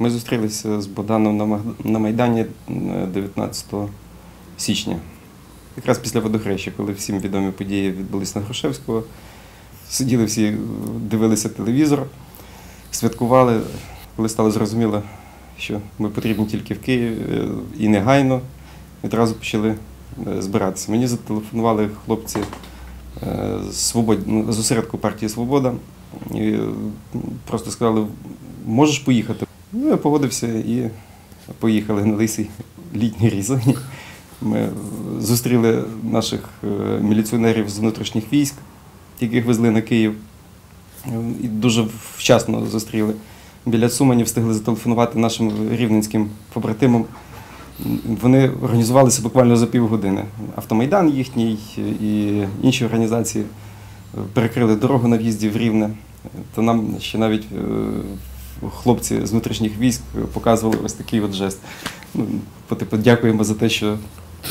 Ми зустрілися з Богданом на Майдані е, 19 січня, якраз після водохреща, коли всім відомі події відбулись на Грушевського. Сиділи всі, е, дивилися телевізор, святкували, коли стало зрозуміло, що ми потрібні тільки в Києві е, і негайно, відразу почали е, збиратися. Мені зателефонували хлопці е, з «Свобод- ну, з осередку партії Свобода і е, просто сказали, можеш поїхати. Ну, я погодився і поїхали на лисій літній різані. Ми зустріли наших е, міліціонерів з внутрішніх військ, яких везли на Київ. І дуже вчасно зустріли. Біля Сумані встигли зателефонувати нашим рівненським побратимам. Вони організувалися буквально за півгодини. Автомайдан їхній і інші організації перекрили дорогу на в'їзді в Рівне. То нам ще навіть е, хлопці з внутрішніх військ показували ось такий от жест. Ну, по типу, дякуємо за те, що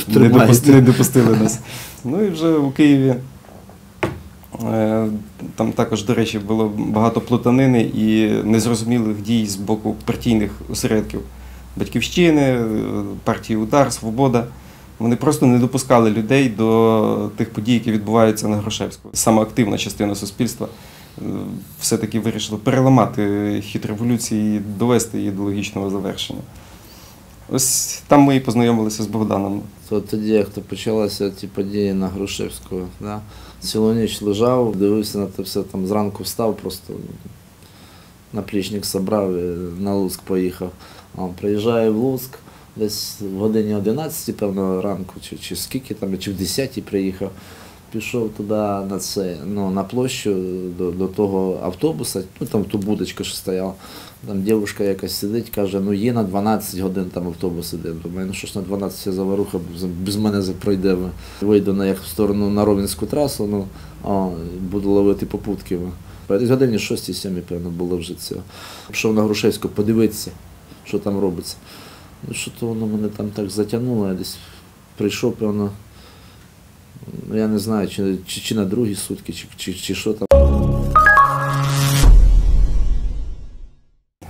не допустили, не допустили нас. Ну і вже у Києві. е, Там також, до речі, було багато плутанини і незрозумілих дій з боку партійних осередків Батьківщини, е, партії Удар, Свобода. Вони просто не допускали людей до тих подій, які відбуваються на Грушевську. Саме активна частина суспільства все-таки вирішила переламати хід революції і довести її до логічного завершення. Ось там ми і познайомилися з Богданом. То тоді, як то почалися ті події на Грушевського, да? цілу ніч лежав, дивився на це все, там зранку встав, просто наплічник собрав і на Луцьк поїхав. А, приїжджаю в Луцьк, десь в годині 11, певно, ранку, чи, чи скільки там, чи в 10 приїхав. Пішов туди на це, ну, на площу до, до того автобуса, ну там ту будочка, що стояла. Там дівчинка якась сидить, каже, ну є на 12 годин там автобус іде. Думаю, ну що ж на 12 ця заваруха без мене пройде. Вийду на як в сторону на Ровенську трасу, ну, а, буду ловити попутки. Десь годині 6-7, певно, було вже це. Пішов на Грушевську подивитися, що там робиться. Ну, що то воно мене там так затягнуло, я десь прийшов, певно, я не знаю, чи, чи, чи на другі сутки, чи, чи, чи що там.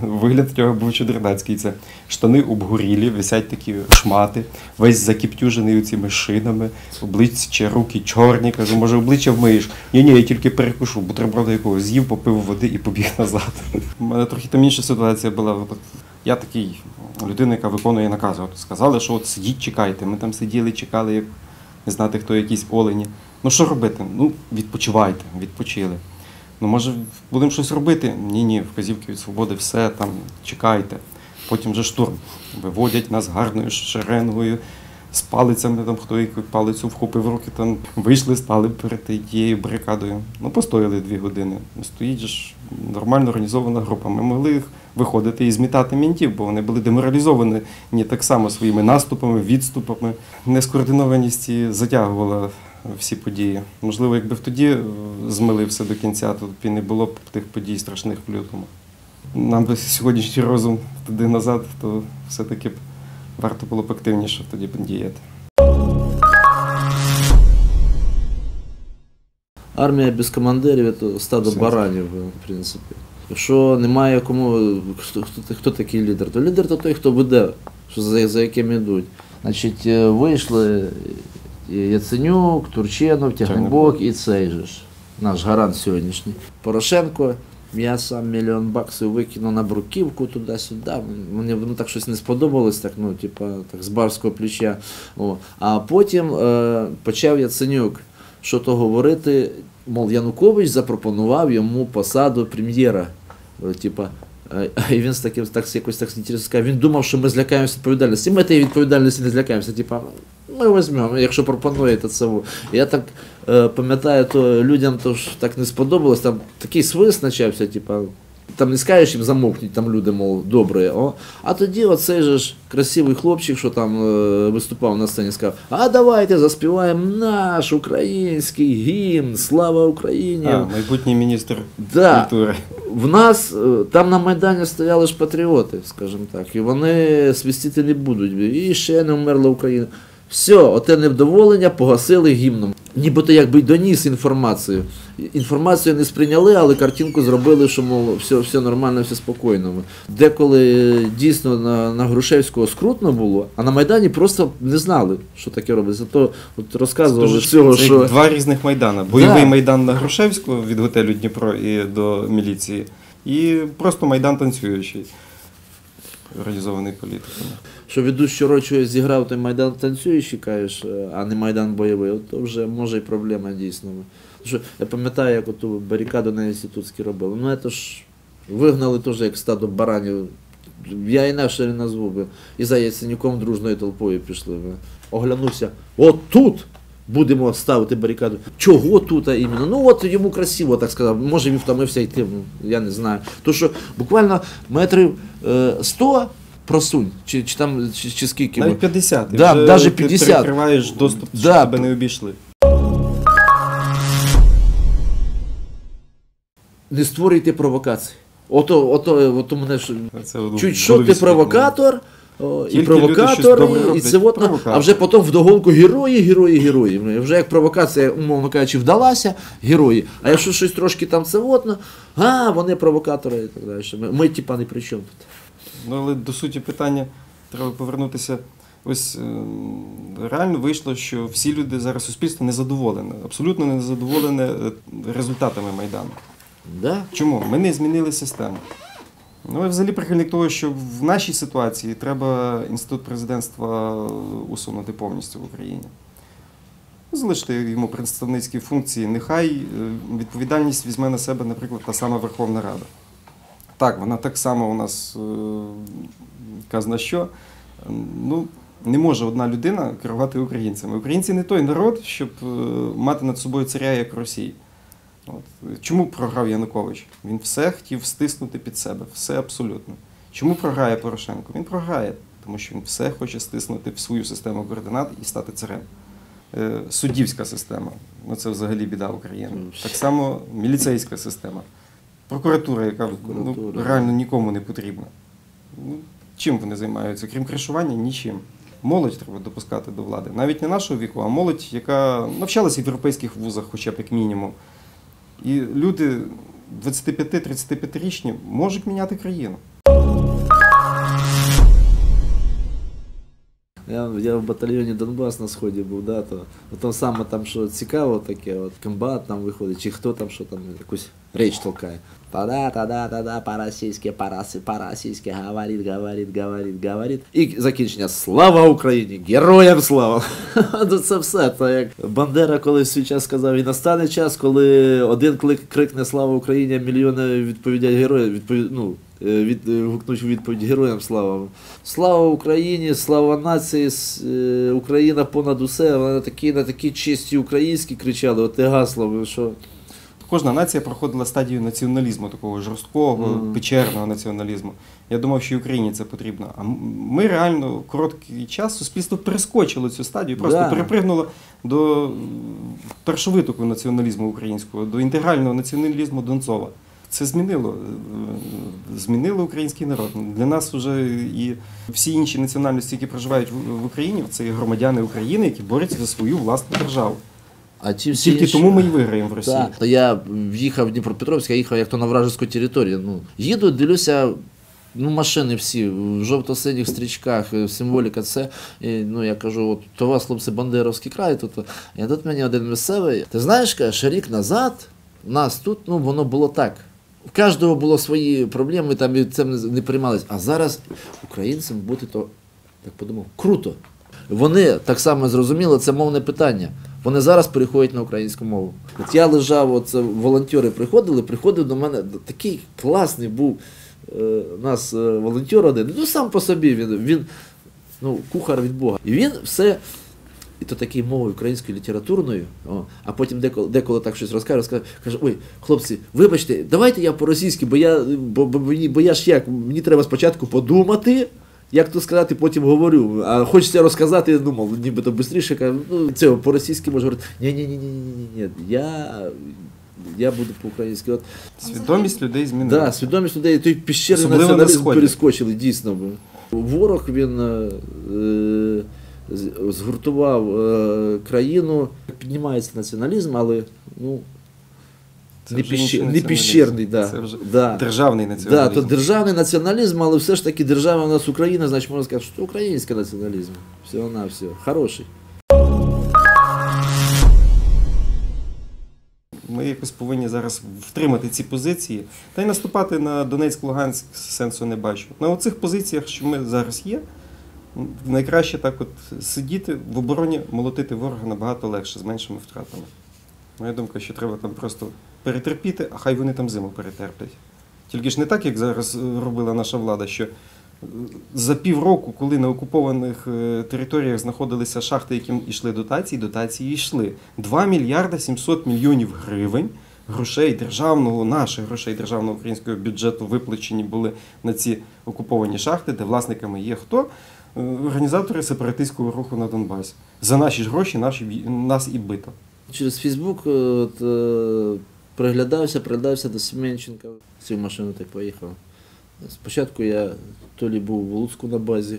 Вигляд цього був чудернацький. Це штани обгорілі, висять такі шмати, весь закіптюжений цими шинами, обличчя, руки чорні. Кажу, може, обличчя вмиєш? Ні, ні, я тільки перекушу, бутерброда якого з'їв, попив води і побіг назад. У мене трохи там інша ситуація була. Я такий людина, яка виконує накази. От сказали, що от сидіть, чекайте. Ми там сиділи, чекали, як знати, хто якісь олені. Ну що робити? Ну, відпочивайте, відпочили. Ну, може, будемо щось робити? Ні, ні, вказівки від свободи, все там, чекайте. Потім вже штурм. Виводять нас гарною шеренгою, з палицями, там хто яку палицю вхопив в руки, там вийшли, стали перед тією барикадою. Ну, постояли дві години. Стоїть ж нормально організована група. Ми могли їх виходити і змітати мінтів, бо вони були деморалізовані не так само своїми наступами, відступами. Нескоординованість затягувала всі події. Можливо, якби тоді е, змили все до кінця, то б і не було б тих подій страшних в лютому. Нам би сьогоднішній розум туди назад, то все-таки варто було б активніше тоді діяти. Армія без командирів це стадо баранів, в принципі. Якщо немає кому, хто, хто, хто такий лідер, то лідер то той, хто веде, що за, за яким йдуть. Значить, е, вийшли Яценюк, Турченов, Тягнебок і цей же ж, наш гарант сьогоднішній. Порошенко, я сам мільйон баксів викинув на бруківку туди-сюди. Мені воно так щось не сподобалось, так, ну, типа, так, з барського плеча. О. А потім е, почав Яценюк що то говорити, мов Янукович запропонував йому посаду прем'єра. Е, Типа, е, і він з таким так якось так сказав. Він думав, що ми злякаємося відповідальності. Ми тієї відповідальності не злякаємося. Типа, ми візьмемо, якщо пропонуєте це. Я так пам'ятаю, то людям то ж так не сподобалось. Там такий свист почався, типа. Там не скажеш їм замовкніть, там люди, мов, добре. О. А тоді оцей же ж красивий хлопчик, що там е, виступав на сцені, сказав, а давайте заспіваємо наш український гімн, слава Україні. А, майбутній міністр Да. культури. В нас е, там на Майдані стояли ж патріоти, скажімо так, і вони свистіти не будуть. І ще не вмерла Україна. Все, оте невдоволення погасили гімном. Нібито якби й доніс інформацію. Інформацію не сприйняли, але картинку зробили, що мов все, все нормально, все спокійно. Деколи е, дійсно на, на Грушевського скрутно було, а на Майдані просто не знали, що таке робиться. То от розказували Дуже всього, це що два різних майдана. Бойовий Да. майдан на Грушевську від готелю Дніпро і до міліції, і просто майдан танцюючий, організований політиками. що ведучий рочу зіграв той Майдан танцюючий, кажеш, е, а не Майдан бойовий, то вже може і проблема дійсно. Що, я пам'ятаю, як оту барикаду на інститутській робили. Ну це ж вигнали теж як стадо баранів. Я інакше не назву би. І за Яценюком дружною толпою пішли. Оглянувся. От тут будемо ставити барикаду. Чого тут іменно? Ну от йому красиво, так сказав. Може він втомився йти, я не знаю. То що буквально метрів е, 100 просунь, чи, чи там чи, чи скільки. Навіть 50. і Да, вже ти 50. перекриваєш доступ, щоб Да. тебе не обійшли. Не створюйте провокації. Ото, ото, ото мене ж чуть що ти провокатор, о, і провокатори, і це от, Провокатор. а вже потім вдогонку герої, герої, герої. Ну, і Вже як провокація, умовно кажучи, вдалася, герої. А якщо щось трошки там це от, ну, а, вони провокатори і так далі. Ми, ми типа не при чому тут. Ну, але до суті питання треба повернутися. Ось е, реально вийшло, що всі люди зараз суспільство незадоволене, абсолютно не задоволене е, результатами Майдану. Да? Чому? Ми не змінили систему. Ну, я взагалі прихильник того, що в нашій ситуації треба інститут президентства усунути повністю в Україні. Залишити йому представницькі функції. Нехай е, відповідальність візьме на себе, наприклад, та сама Верховна Рада. Так, вона так само у нас е, казна що. Ну, не може одна людина керувати українцями. Українці не той народ, щоб е, мати над собою царя як Росії. От. Чому програв Янукович? Він все хотів стиснути під себе, все абсолютно. Чому програє Порошенко? Він програє, тому що він все хоче стиснути в свою систему координат і стати царем. Е, Суддівська система ну це взагалі біда України. Так само міліцейська система, прокуратура, яка ну, реально нікому не потрібна. Ну, чим вони займаються? Крім кришування, нічим. Молодь треба допускати до влади. Навіть не нашого віку, а молодь, яка навчалася в європейських вузах, хоча б як мінімум. І люди 25-35-річні можуть міняти країну. Я, я в батальйоні Донбас на сході був, да, то, то там саме там, що цікаво таке, от комбат там виходить, чи хто там що там якусь річ толкає. Та-да, та-да, та-да, по-російськи, по-росі- по-російськи, говорить, говорить, говорить, говорить. І закінчення Слава Україні! Героям слава! Ну, Це все. Це як Бандера колись в свій час сказав, і настане час, коли один клик крикне Слава Україні, а мільйони відповідять героям. Відповідь, ну, від, е, гукнуть у відповідь героям слава. Слава Україні, слава нації, е, Україна понад усе. Вони на такі, на такі чисті українські кричали, от те гасло, що Кожна нація проходила стадію націоналізму, такого жорсткого, Мгм. печерного націоналізму. Я думав, що і Україні це потрібно. А ми реально короткий час суспільство перескочило цю стадію, просто Да. перепригнуло до першовитоку націоналізму українського, до інтегрального націоналізму Донцова. Це змінило, е, змінило український народ. Для нас вже і всі інші національності, які проживають в Україні, це громадяни України, які борються за свою власну державу. а ті всі Тільки інші- тому ми і виграємо в Росії. То я в'їхав в Дніпропетровськ, я їхав як то на вражеську територію. Ну, їду, дивлюся, ну, машини всі в жовто-синіх стрічках, е, символіка це. І, ну, я кажу, от то у вас, хлопці, Бандеровський край. Тут, і тут мені один місцевий. Ти знаєш, каже, рік назад у нас тут ну, воно було так. У кожного було свої проблеми, там і цим не, приймались. А зараз українцям бути то, так подумав, круто. Вони так само зрозуміли, це мовне питання. Вони зараз переходять на українську мову. От я лежав, от волонтери приходили, приходив до мене такий класний був е, нас е, волонтер один. Ну сам по собі він, він ну, кухар від Бога. І він все. І то такий мовою українською літературною, о, а потім деколи, деколи так щось розкаже, розкаже, каже, ой, хлопці, вибачте, давайте я по-російськи, бо я, бо, бо, мені- бо я ж як, мені треба спочатку подумати, як то сказати, потім говорю. А хочеться розказати, я думав, нібито швидше, кажу, ну, це по-російськи можу говорити. Ні, ні, ні, ні, ні, ні, ні, я, я буду по-українськи. От, Свідомість людей змінила. Да, свідомість людей, той піщерний Особливо на націоналізм перескочили, дійсно. Ворог він е, згуртував е, країну. Піднімається націоналізм, але ну, Це не, вже не піщерний. Да. Це вже да. державний Да, націоналізм. то державний націоналізм, але все ж таки держава у нас Україна, значить можна сказати, що український націоналізм. Всього на все. Хороший. Ми якось повинні зараз втримати ці позиції та й наступати на Донецьк-Луганськ сенсу не бачу. На оцих позиціях, що ми зараз є, найкраще так от сидіти в обороні, молотити ворога набагато легше, з меншими втратами. Моя думка, що треба там просто перетерпіти, а хай вони там зиму перетерплять. Тільки ж не так, як зараз робила наша влада, що е, за півроку, коли на окупованих е, територіях знаходилися шахти, яким йшли дотації, дотації йшли. 2 мільярда 700 мільйонів гривень грошей державного, наших грошей державного українського бюджету виплачені були на ці окуповані шахти, де власниками є хто? Е, Організатори сепаратистського руху на Донбасі. За наші ж гроші наші, нас і бито. Через Фейсбук е, от, е, приглядався, приглядався до Семенченка. Цю машину так поїхав. Спочатку я то лі був в Луцьку на базі,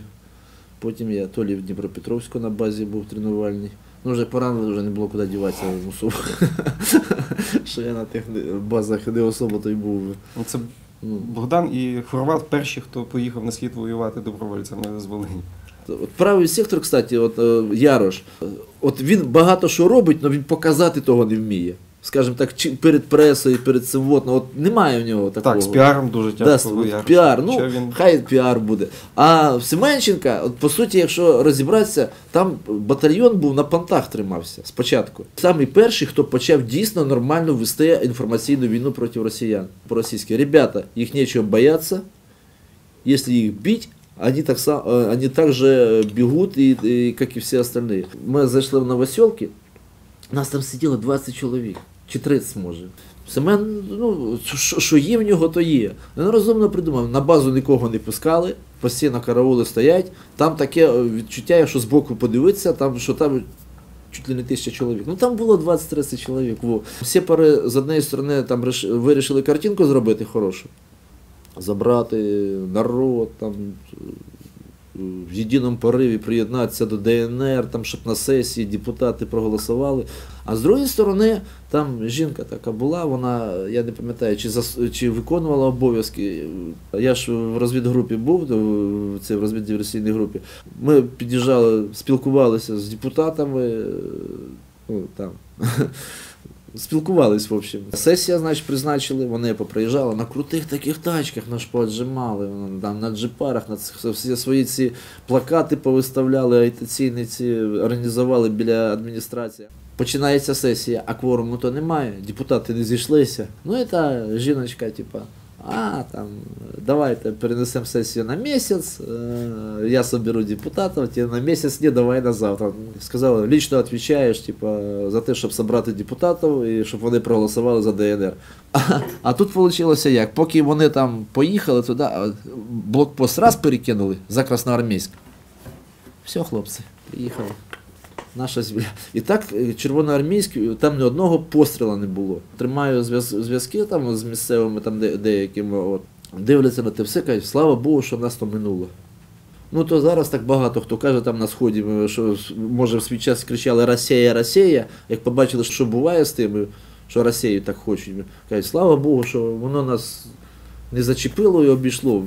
потім я то лі в Дніпропетровську на базі був тренувальний. Ну, вже поранили, вже не було куди діватися мусив. Що я на тих базах не особо той був. Ну, Це Богдан і Хорват перші, хто поїхав на схід воювати добровольцями з Волині. От правий сектор, кстати, от е, Ярош, е, от він багато що робить, але він показати того не вміє. Скажімо так, чи перед пресою, перед цим вот, ну, от немає в нього такого. Так, з піаром дуже Да, тяжко. от воювати. піар, ну Що він... хай піар буде. А в Семенченка, от по суті, якщо розібратися, там батальйон був на понтах тримався спочатку. Самий перший, хто почав дійсно нормально вести інформаційну війну проти росіян. По-російськи. Ребята, їх нічого бояться. Якщо їх бить, они так, сам, э, они так же бегут, и, и, как и все остальные. Мы зайшли в новоселки, нас там сиділо 20 чоловік, Чи 30 може. Семен, ну, що- є в нього, то є. Він розумно придумав, на базу нікого не пускали, постійно караули стоять. Там таке е, відчуття, якщо збоку подивитися, там, що там чуть ли не тисяча чоловік. Ну там було 20-30 чоловік. Во. Всі пари з однієї сторони там вирішили картинку зробити хорошу забрати народ, там, в єдиному пориві приєднатися до ДНР, там, щоб на сесії депутати проголосували. А з другої сторони, там жінка така була, вона, я не пам'ятаю, чи, зас- чи виконувала обов'язки. Я ж в розвідгрупі був, в цій розвіддиверсійній групі. Ми під'їжджали, спілкувалися з депутатами. Ну, там. Спілкувались, в общем. Сесія, значить, призначили, вони поприїжджали на крутих таких тачках, нас поджимали, там на джипарах, на цих, всі свої ці плакати повиставляли, агітаційні ці організували біля адміністрації. Починається сесія, а кворуму то немає, депутати не зійшлися. Ну і та жіночка, типа, а там давайте перенесемо сесію на місяць, е, я соберу депутатів, ті на місяць, ні, давай на завтра. Сказали, лічно відповідаєш, типа, за те, щоб зібрати депутатів і щоб вони проголосували за ДНР. А, а тут вийшло як? Поки вони там поїхали туди, блокпост раз перекинули за Красноармійськ. Все, хлопці, приїхали. Наша земля. І так е, червоноармійський, там ні одного постріла не було. Тримаю зв'язки там з місцевими там де, деякими. От. Дивляться на те все, кажуть, слава Богу, що нас то минуло. Ну то зараз так багато хто каже там на сході, е, що може в свій час кричали Росія, Росія. Як побачили, що буває з тими, що Росію так хочуть. Кажуть, слава Богу, що воно нас не зачепило і обійшло.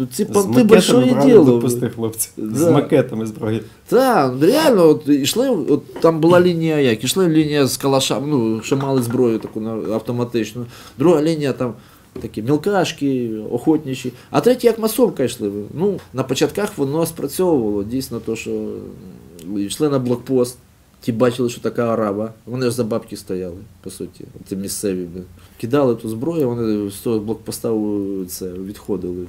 Тут ці З понти большое діло. хлопці. З макетами зброї. Так, реально, от йшли, от там була лінія як, ішла лінія з калашами, ну, що мали зброю таку автоматичну. Друга лінія там такі мілкашки, охотничі. А третя як масовка йшли. Ну, на початках воно спрацьовувало. Дійсно, то, що йшли на блокпост, ті бачили, що така араба. Вони ж за бабки стояли, по суті. Це місцеві. Кидали ту зброю, вони з того блокпоста це, відходили.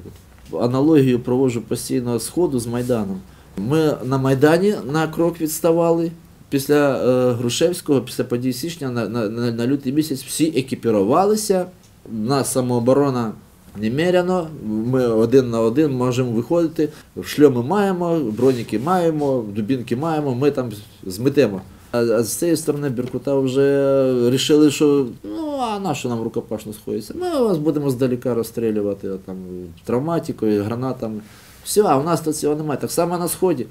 Аналогію проводжу постійно сходу з Майданом. Ми на Майдані на крок відставали. Після е, Грушевського, після подій січня на, на, на, лютий місяць всі екіпірувалися. У нас самооборона немеряно. Ми один на один можемо виходити. Шльоми маємо, броніки маємо, дубінки маємо, ми там зметемо. А, з цієї сторони Біркута вже вирішили, що ну а на що нам рукопашно сходиться? Ми вас будемо здалека розстрілювати там, травматикою, гранатами. Все, а у нас тут цього немає. Так само на сході.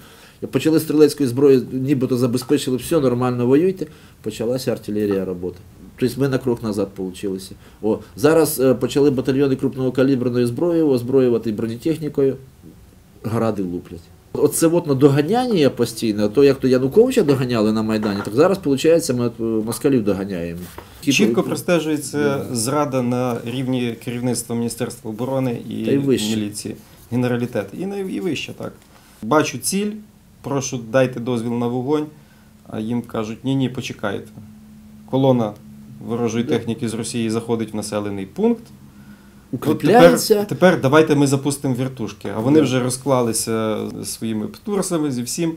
Почали стрілецької зброї, нібито забезпечили все, нормально воюйте, почалася артилерія роботи. Тобто ми на крок назад получилися. О, зараз е, почали батальйони крупного каліберної зброї озброювати бронетехнікою, гради луплять. Оце от на доганяння постійне, то як то Януковича доганяли на Майдані, так зараз, виходить, ми е, москалів доганяємо. Чітко простежується зрада на рівні керівництва Міністерства оборони і, Та й міліції, генералітет. І, і вище так. Бачу ціль, прошу дайте дозвіл на вогонь, а їм кажуть, ні, ні, почекайте. Колона ворожої техніки з Росії заходить в населений пункт. От тепер, тепер давайте ми запустимо вертушки. А вони Да. вже розклалися своїми птурсами зі всім.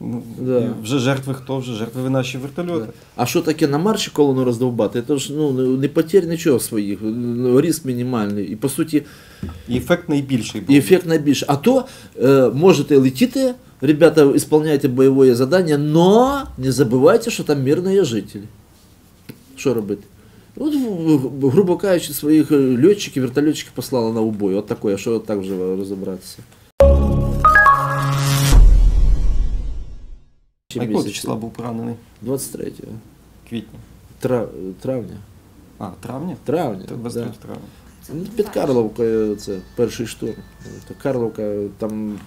Ну, Да. Вже жертви хто? Вже жертви ви наші вертольоти. А що таке на марші колону роздовбати? Це ж ну, не потерь нічого своїх, риск мінімальний. І по суті, І ефект найбільший був. і ефект найбільше. А то е, можете летіти, ребята, виконуйте бойове завдання, но не забувайте, що там мирні жителі. Що робити? От, в- в- грубо кажучи, своїх е, льотчиків, вертольотчиків послали на убой. От таке, а що так вже розібратися. А якого числа був поранений? 23 Квітня. Трав... травня. А, травня? Травня. Це да. травня. Ну, Під Карловкою це перший штурм. Карловка там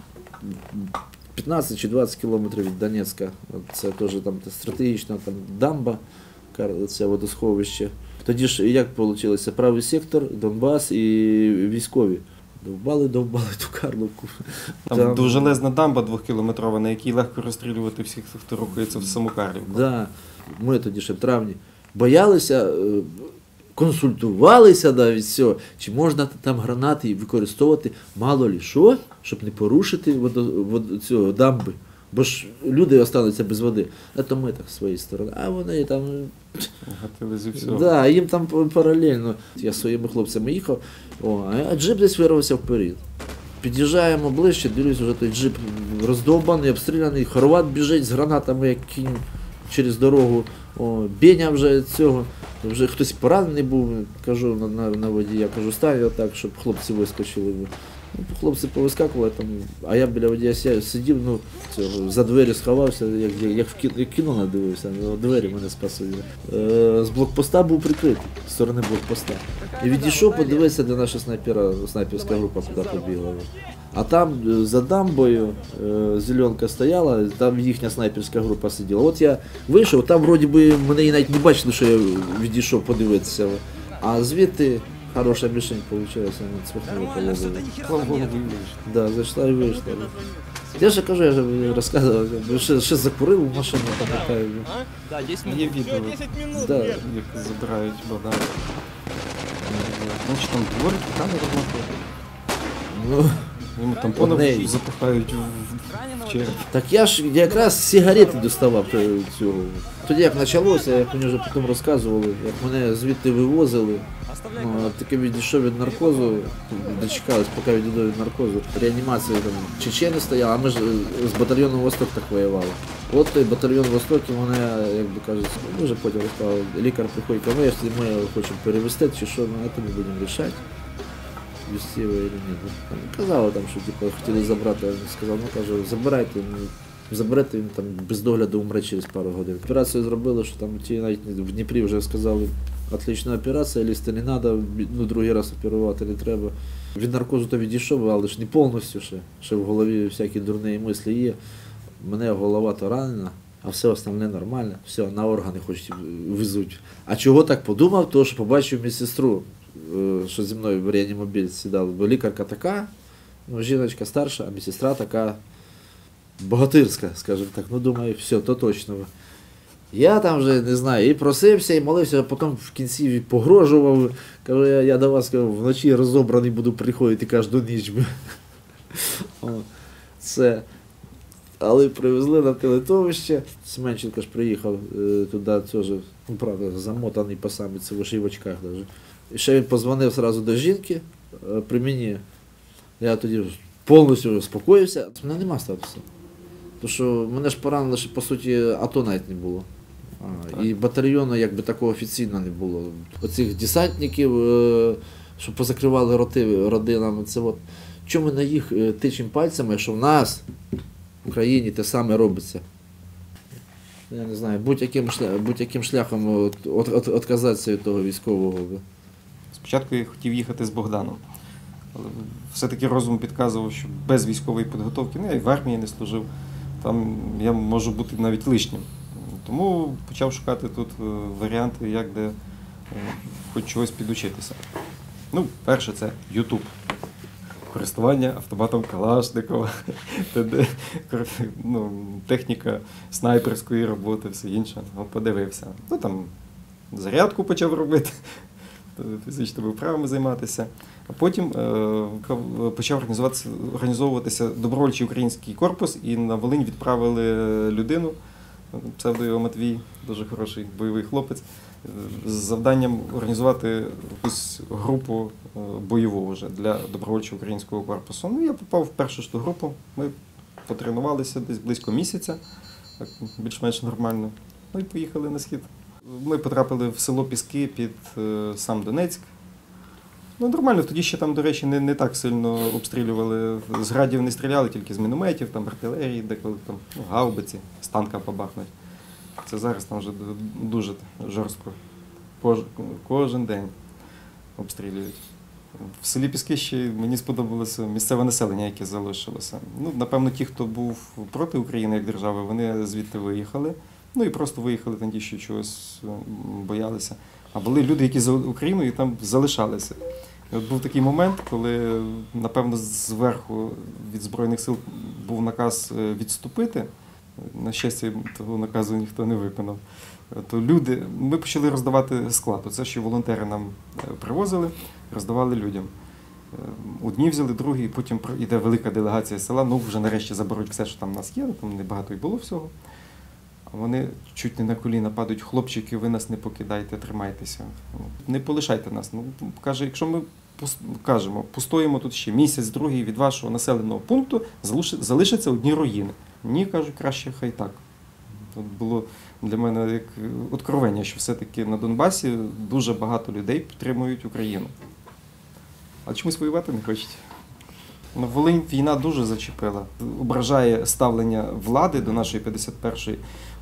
15 чи 20 кілометрів від Донецька. Це теж там стратегічна там дамба, це водосховище. Тоді ж як вийшло? Правий сектор, Донбас і військові. Довбали, довбали ту Карловку. Там, довжелезна дамба двохкілометрова, на якій легко розстрілювати всіх, хто рухається в саму Карлівку. Да. Ми тоді ще в травні боялися, е, консультувалися навіть все, чи можна там гранати використовувати мало лі що, щоб не порушити водо, водо, цього, дамби. Бо ж люди остануться без води. А то ми так з своєї сторони. А вони там. Всього. Да, їм там паралельно. Я зі своїми хлопцями їхав, о, а джип десь вирвався вперед. Під'їжджаємо ближче, дивлюсь, вже той джип роздовбаний, обстріляний, хорват біжить з гранатами, як кінь через дорогу. О, Беня вже цього, вже хтось поранений був, кажу на, на, на водія, кажу, стань отак, щоб хлопці вискочили. Ну, хлопці повискакували там, а я біля водія сидів, ну, цього, за двері сховався, як, як, як в кіно, як кіно надивився, ну, двері мене спасили. Е, з блокпоста був прикритий, з сторони блокпоста. І відійшов, подивився, де наша снайпера, снайперська група куди побігла. А там е, за дамбою е, зеленка стояла, там їхня снайперська група сиділа. От я вийшов, там вроді би мене і навіть не бачили, що я відійшов подивитися. А звідти хороша мішень вийшла, вона цвихнула половину. Слава Богу, вийшли. Да, зайшла і вийшла. Я же кажу, я же розказував, ще, ще закурив у машині, пам'ятаю. Да, 10 Є минут. відео, 10 минут. Да. нет. як забирають Богдана. Значить там дворики, камери знаходять. Ну, Йому там Одне понов і- запихають в, так я ж якраз сигарети доставав е, цього. Тоді як почалося, як мені вже потім розказували, як мене звідти вивозили. Ну, а таке відійшов від наркозу, дочекались, поки відійду від наркозу. Реанімація там чечени стояла, а ми ж е, з батальйоном Восток так воювали. От той батальйон Восток, і мене, як би кажуть, ми вже потім розказали, лікар приходить, каже, «Ну, якщо ми хочемо перевести, чи що, ну, ми будемо рішати. Його чи ні. Ну, Казали там, що типу, хотіли забрати, він сказав, ну кажу, забирайте, ну, заберете, він там без догляду умре через пару годин. Операцію зробили, що там ті навіть в Дніпрі вже сказали, отлична операція, лізти не треба, ну другий раз оперувати не треба. Від наркозу то відійшов, але ж не повністю ще. Ще в голові всякі дурні мислі є. Мене голова то ранена, а все остальне нормально, все, на органи хочуть везуть. А чого так подумав? Тому що побачив медсестру, що зі мною в реанімобіль сідали, бо лікарка така, ну, жіночка старша, а медсестра така богатирська, скажімо так. Ну, думаю, все, то точно. Я там вже не знаю, і просився, і молився, а потім в кінці погрожував. Кажу, я, я до вас кажу, вночі розобраний буду приходити кожну ніч. Це. Але привезли на телетовище. Семенченко ж приїхав е, туди, теж, ну, правда, замотаний по самі, це в очках навіть. І ще він позвонив одразу до жінки е, при мені. Я тоді повністю успокоївся. У мене нема статусу. Тому що мене ж поранили, що по суті АТО навіть не було. А, і батальйону якби такого офіційно не було. Оцих десантників, е, що позакривали роти родинами, це от. Чому на їх е, тичемо пальцями, що в нас в Україні те саме робиться. Я не знаю, будь-яким, шля... будь-яким шляхом от, от, от, від того військового. Спочатку я хотів їхати з Богданом, але все-таки розум підказував, що без військової підготовки, ну я і в армії не служив, там я можу бути навіть лишнім. Тому почав шукати тут е, варіанти, як де е, хоч чогось підучитися. Ну, перше, це YouTube. Користування автоматом Калашникова, ну, техніка снайперської роботи, все інше. Ну, подивився. Ну там зарядку почав робити, фізичними вправами займатися. А потім е, почав організовуватися добровольчий український корпус, і на Волинь відправили людину, псевдо його Матвій, дуже хороший бойовий хлопець, з завданням організувати якусь групу е, бойову вже для добровольчого українського корпусу. Ну, я попав в першу ж ту групу. Ми потренувалися десь близько місяця, більш-менш нормально. Ну і поїхали на схід. Ми потрапили в село Піски під е, сам Донецьк. Ну, нормально, тоді ще там, до речі, не, не так сильно обстрілювали. З градів не стріляли, тільки з мінометів, там артилерії, деколи там ну, гаубиці, з танка побахнуть. Це зараз там вже дуже жорстко. Кож, кожен день обстрілюють. В селі Піски ще мені сподобалося місцеве населення, яке залишилося. Ну, напевно, ті, хто був проти України як держави, вони звідти виїхали. Ну і просто виїхали там ті, що чогось боялися. А були люди, які за Україною там залишалися. І от був такий момент, коли, напевно, зверху від Збройних сил був наказ е, відступити. На щастя, того наказу ніхто не виконав. Е, То люди, ми почали роздавати склад. Оце, що волонтери нам е, привозили, роздавали людям. Е, Одні взяли, другі, і потім йде велика делегація села. Ну, вже нарешті заберуть все, що там в нас є, там небагато і було всього. Вони чуть не на коліна падають, хлопчики, ви нас не покидайте, тримайтеся. Не полишайте нас. Ну, каже, якщо ми кажемо, постоїмо тут ще місяць, другий від вашого населеного пункту, залишаться одні руїни. Ні, кажуть, краще хай так. Тут було для мене як откровення, що все-таки на Донбасі дуже багато людей підтримують Україну. А чомусь воювати не хочуть. Волинь війна дуже зачепила. Ображає ставлення влади до нашої 51-ї,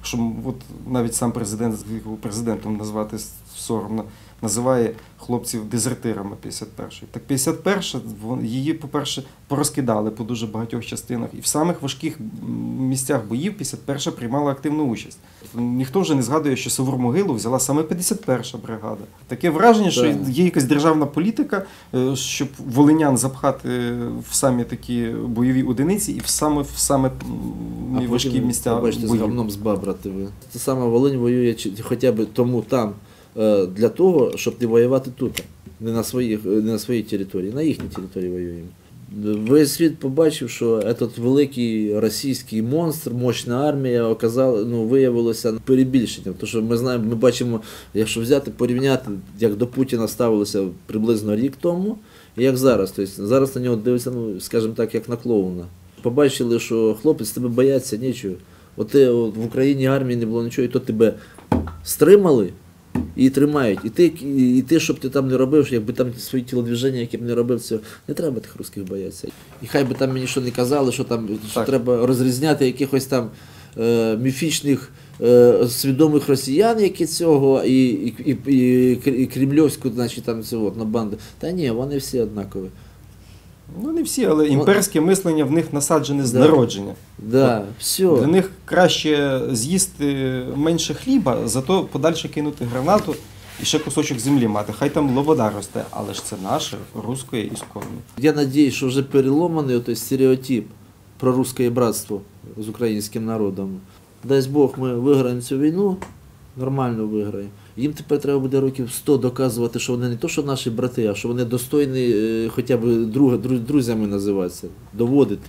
що от навіть сам президент президентом назвати соромно, називає хлопців дезертирами 51-ї. Так 51-ша, її, по-перше, порозкидали по дуже багатьох частинах. І в самих важких місцях боїв 51-ша приймала активну участь. Ніхто вже не згадує, що Север-Могилу взяла саме 51-ша бригада. Таке враження, що є якась державна політика, е, щоб волинян запхати в самі такі бойові одиниці і в саме в саме м, важкі місця Бачите, з боїв. говном ви. Це саме Волинь воює хоча б тому там е, для того, щоб не воювати тут, не на своїх, не на своїй території, на їхній території воюємо. Весь світ побачив, що этот великий російський монстр, мощна армія оказала, ну, виявилося перебільшенням. Тому що ми знаємо, ми бачимо, якщо взяти, порівняти, як до Путіна ставилося приблизно рік тому, і як зараз. Тобто зараз на нього дивиться, ну, скажімо так, як на клоуна. Побачили, що хлопець тебе бояться нічого. От ти от в Україні армії не було нічого, і то тебе стримали і тримають. І ти, і, ти, щоб ти там не робив, якби там свої тілодвіження, які б не робив, це не треба тих русських боятися. І хай би там мені що не казали, що там що треба розрізняти якихось там е, міфічних е, свідомих росіян, які цього, і, і, і, і, і кремльовську, значить, там цього на банду. Та ні, вони всі однакові. Ну не всі, але імперське мислення в них насаджене з Да. народження. Да, все. Для них краще з'їсти менше хліба, зато подальше кинути гранату і ще кусочок землі мати. Хай там лобода росте, але ж це наше, русське ісконне. Я надеюсь, що вже переломаний той стереотип про русське братство з українським народом. Дасть Бог, ми виграємо цю війну, нормально виграємо. Їм тепер треба буде років 100 доказувати, що вони не то, що наші брати, а що вони достойні е, хоча б друг, дру- друзями називатися, доводити.